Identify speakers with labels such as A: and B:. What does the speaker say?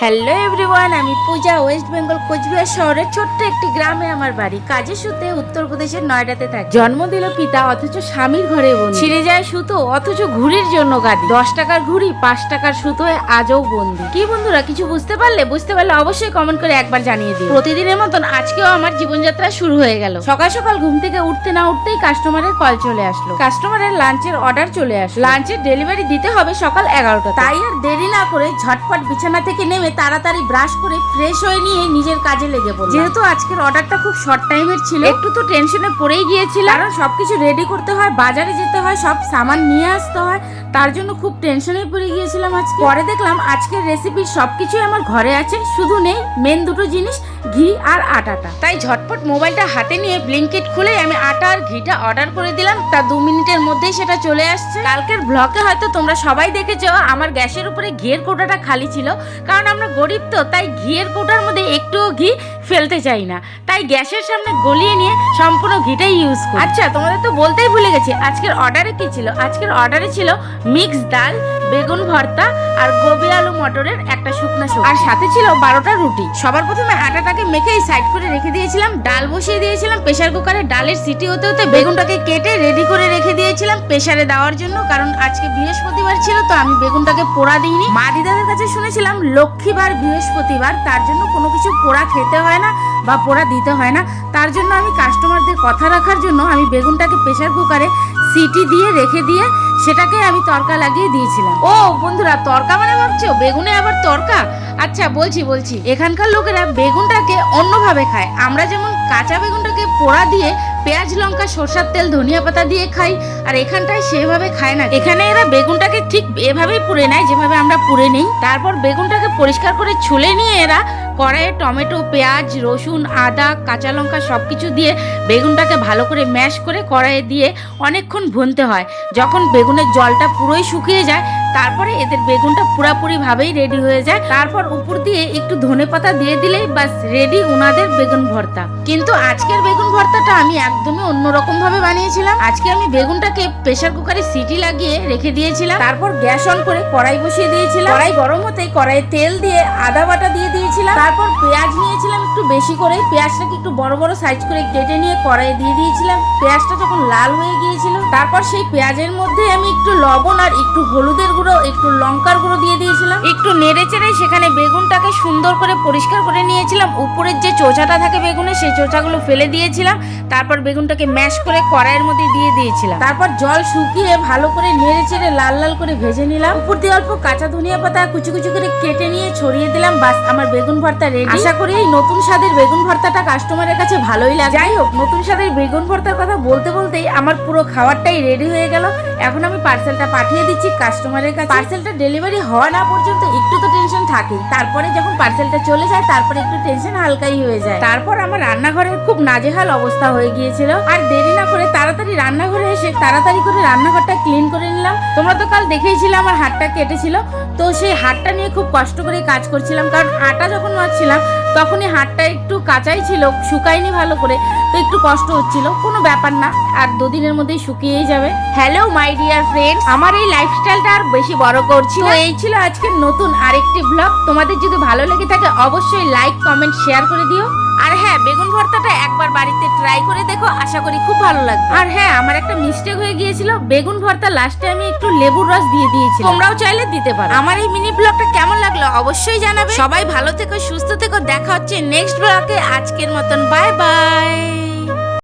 A: Hello everyone আমি পূজা West Bengal Cooch Behar শহরের ছোট্ট একটি গ্রামে আমার বাড়ি। কাজের সুতে উত্তরপ্রদেশের নয়ডাতে থাকি। জন্ম দিল পিতা, অথচ স্বামীর ঘরে বন্দি। ছিঁড়ে যায় সুতো, অথচ ঘুড়ির জন্য গাদি। দশ টাকার ঘুড়ি, পাঁচ টাকার সুতোয় আজও বন্দি। কি বন্ধুরা, কিছু বুঝতে পারলে? বুঝতে পারলে অবশ্যই কমেন্ট করে একবার জানিয়ে দিও। প্রতিদিনের মতন আজকেও আমার জীবনযাত্রা শুরু হয়ে গেল। সকাল সকাল ঘুম থেকে উঠতে না উঠতেই কাস্টমারের কল চলে আসলো। কাস্টমারের লাঞ্চের অর্ডার চলে আসলো। লাঞ্চের ডেলিভারি দিতে হবে সকাল এগারোটা। তাই আর দেরি না করে ঝটপট বিছানা থেকে নেমে তাড়াতাড়ি ব্রাশ করে ফ্রেশ হয়ে নিয়ে নিজের কাজে লেগে পড়লাম। যেহেতু আজকের অর্ডারটা খুব শর্ট টাইমের ছিল একটু তো টেনশনে পড়েই গিয়েছিল কারণ সবকিছু রেডি করতে হয় বাজারে যেতে হয় সব সামান নিয়ে আসতে হয় তার জন্য খুব টেনশনে পড়ে গিয়েছিলাম আজকে। পরে দেখলাম আজকের রেসিপির সবকিছুই আমার ঘরে আছে শুধু নেই মেন দুটো জিনিস ঘি আর আটাটা। তাই ঝটপট মোবাইলটা হাতে নিয়ে ব্লিঙ্কেট খুলে আমি আটা আর ঘিটা অর্ডার করে দিলাম তা দু মিনিটের মধ্যেই সেটা চলে আসছে। কালকের ব্লগে হয়তো তোমরা সবাই দেখেছ আমার গ্যাসের উপরে ঘিয়ের কৌটাটা খালি ছিল কারণ আমরা গরিব তো তাই ঘিয়ের কৌটার মধ্যে একটুও ঘি ফেলতে চাই না। তাই গ্যাসের সামনে গলিয়ে নিয়ে সম্পূর্ণ ঘিটাই ইউজ করি। আচ্ছা তোমাদের তো বলতেই ভুলে গেছি আজকের অর্ডারে কি ছিল? আজকের অর্ডারে ছিল মিক্স ডাল বেগুন ভর্তা আর গোবি আলু মটরের একটা শুকনো সবজি। আর সাথে ছিল বারোটা রুটি। সবার প্রথমে আটাটাকে মেখেই সাইড করে রেখে দিয়েছিলাম ডাল বসিয়ে দিয়েছিলাম প্রেশার কুকারে ডালের সিটি হতে হতে বেগুনটাকে কেটে রেডি করে রেখে দিয়েছিলাম প্রেশারে দেওয়ার জন্য কারণ আজকে বৃহস্পতিবার ছিল তো আমি বেগুনটাকে পোড়া দিইনি। মা দিদাদের কাছে শুনেছিলাম লক্ষ্মীবার বৃহস্পতিবার তার জন্য কোনো কিছু পোড়া খেতে হয় না বা পোড়া দিতে হয় না। তার জন্য আমি কাস্টমারদের কথা রাখার জন্য আমি বেগুনটাকে প্রেশার কুকারে সিটি দিয়ে রেখে দিয়ে সেটাকে আমি তরকা লাগিয়ে দিয়েছিলাম। ও বন্ধুরা, তরকা মানে ভাবছ? বেগুনে আবার তরকা? আচ্ছা বলছি বলছি। এখানকার লোকেরা বেগুনটাকে অন্যভাবে খায়। আমরা যেমন কাঁচা বেগুনটাকে পোড়া দিয়ে পেঁয়াজ, লঙ্কা, সরষার তেল, ধনিয়া পাতা দিয়ে খাই, আর এখানটায় সেভাবে খায় না। এখানে এরা বেগুনটাকে ঠিক এভাবেই পুড়ে নেয়, যেভাবে আমরা পুড়ে নিই। তারপর বেগুনটাকে পরিষ্কার করে ছুলে নিয়ে এরা কড়াইয়ে টমেটো, পেঁয়াজ, রসুন, আদা, কাঁচা লঙ্কা সব কিছু দিয়ে বেগুনটাকে ভালো করে ম্যাশ করে কড়াইয়ে দিয়ে অনেকক্ষণ ভুনতে হয়। যখন বেগুনের জলটা পুরোই শুকিয়ে যায় তারপরে এদের বেগুনটা পুরাপুরি ভাবেই রেডি হয়ে যায়। তারপর উপর দিয়ে একটু ধনে পাতা দিয়ে দিলেই বাস রেডি উনাদের বেগুন ভর্তা। কিন্তু আজকের বেগুন ভর্তাটা আমি একদমই অন্যরকম ভাবে বানিয়েছিলাম। আজকে আমি বেগুনটাকে প্রেসার কুকারে সিটি লাগিয়ে রেখে দিয়েছিলাম। তারপর গ্যাস অন করে কড়াই বসিয়ে দিয়েছিলাম। কড়াই গরম হতে কড়াইয়ে তেল দিয়ে আদা বাটা দিয়ে দিয়েছিলাম। তারপর পেঁয়াজ নিয়েছিলাম একটু বেশি করে পেঁয়াজটাকে একটু বড় বড় সাইজ করে কেটে নিয়ে কড়াই দিয়ে দিয়েছিলাম। পেঁয়াজটা যখন লাল হয়ে গিয়েছিল, তারপর সেই পেঁয়াজের মধ্যে আমি একটু লবণ আর একটু হলুদের গুঁড়ো একটু লঙ্কার গুঁড়ো দিয়ে দিয়েছিলাম। একটু নেড়ে চেড়ে সেখানে বেগুনটাকে সুন্দর করে পরিষ্কার করে নিয়েছিলাম। উপরের যে চোচাটা থাকে বেগুনে সেই চোচাগুলো ফেলে দিয়েছিলাম। তারপর বেগুনটাকে ম্যাশ করে কড়াইয়ের মধ্যে দিয়ে দিয়েছিলাম। তারপর জল শুকিয়ে ভালো করে নেড়ে চেড়ে লাল লাল করে ভেজে নিলাম। উপর দিয়ে অল্প কাঁচা ধনিয়া পাতা কুচি কুচি করে কেটে নিয়ে ছড়িয়ে দিলাম। বাস আমার বেগুন ভর্তা রেডি আশা করি এই নতুন স্বাদের বেগুন ভর্তাটা কাস্টমারের কাছে ভালোই লাগে। যাই হোক নতুন স্বাদের বেগুন ভর্তার কথা বলতে বলতেই আমার পুরো খাবারটাই রেডি হয়ে গেল। এখন আমি পার্সেলটা পাঠিয়ে দিচ্ছি কাস্টমারের কাছে? পার্সেলটা ডেলিভারি হওয়া না পর্যন্ত একটু তো টেনশন থাকে। তারপরে যখন পার্সেলটা চলে যায়, তারপরে একটু টেনশন হালকাই হয়ে যায়। তারপর আমার রান্নাঘরের খুব নাজেহাল অবস্থা হয়ে গিয়েছিল। আর দেরি না করে তাড়াতাড়ি রান্নাঘরে এসে তাড়াতাড়ি করে রান্নাঘরটা ক্লিন করে নিলাম। তোমরা তো কাল দেখেইছিলে আমার হাতটা কেটেছিল। তো সেই হাতটা নিয়ে খুব কষ্ট করে কাজ করছিলাম। কারণ আটা যখন মারছিলাম তখনই হাতটা একটু কাঁচাই ছিল, শুকায়নি ভালো করে। তো একটু কষ্ট হচ্ছিল। কোনো ব্যাপার না, আর দুদিনের মধ্যেই শুকিয়েই যাবে। হ্যালো মাই ডিয়ার ফ্রেন্ডস আমার এই লাইফস্টাইলটা আর বেশি বড় করছি না। এই ছিল আজকের নতুন আরেকটি ব্লগ তোমাদের যদি ভালো লেগে থাকে অবশ্যই লাইক কমেন্ট শেয়ার করে দিও। আর হ্যাঁ বেগুন ভর্তাটা একবার বাড়িতে ট্রাই করে দেখো আশা করি খুব ভালো লাগবে। আর হ্যাঁ আমার একটা মিস্টেক হয়ে গিয়েছিল। বেগুন ভর্তা লাস্টে আমি একটু লেবুর রস দিয়ে দিয়েছি তোমরাও চাইলে দিতে পারো। আমার এই মিনি ব্লগটা কেমন লাগল অবশ্যই জানাবে। সবাই ভালো থেকো সুস্থ থেকো। দেখা হচ্ছে নেক্সট ব্লগে আজকের মতন বাই বাই